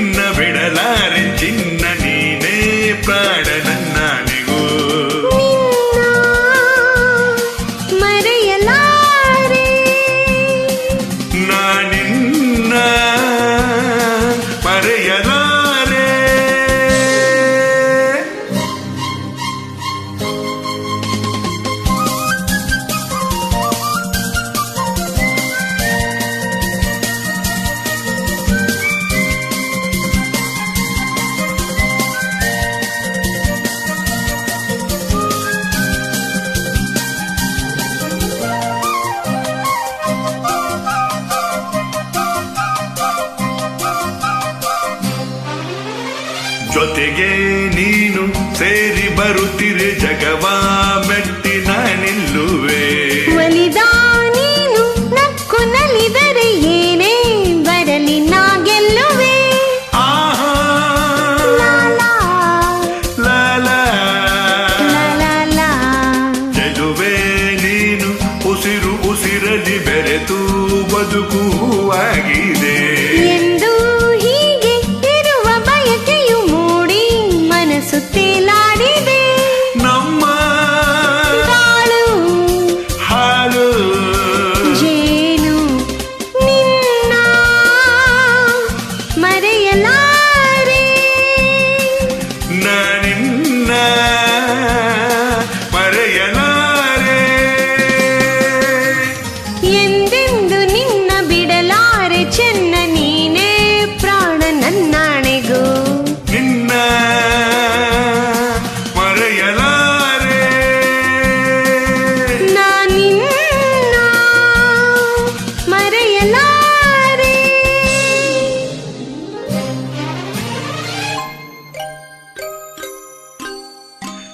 ಎಂದೆಂದು ನಿನ್ನ ಬಿಡಲಾರೆ ಜೊತೆಗೆ ನೀನು ಸೇರಿ ಬರುತ್ತಿರೆ ಜಗವ ಮೆಟ್ಟಿ ನಾನಿಲ್ಲುವೆ. ಒಲಿದ ನೀನು ನಕ್ಕು ನಲಿದರೆ ಏನೇ ಬರಲಿ ನಾ ಗೆಲ್ಲುವೆ ಆಹಾ ನೀನು ಉಸಿರು ಉಸಿರಲಿ ಬೆರೆತು ಬದುಕುವಾಗಿದೆ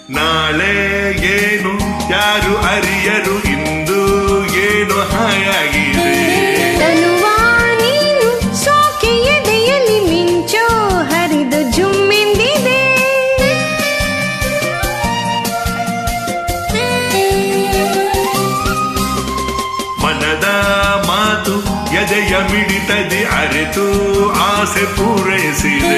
ನಾಳೆ ಏನು? ಯಾರು ಅರಿಯರು ಇಂದು ಏನು ಹಾಯಾಗಿದೆ? ಸೋಕೆ ಎದೆಯಲ್ಲಿ ಮಿಂಚೋ ಹರಿದು ಜುಮ್ಮೆಂದಿದೆ. ಮನದ ಮಾತು ಎದೆಯ ಮಿಡಿತದೆ ಅರೆತು ಆಸೆ ಪೂರೈಸಿದೆ.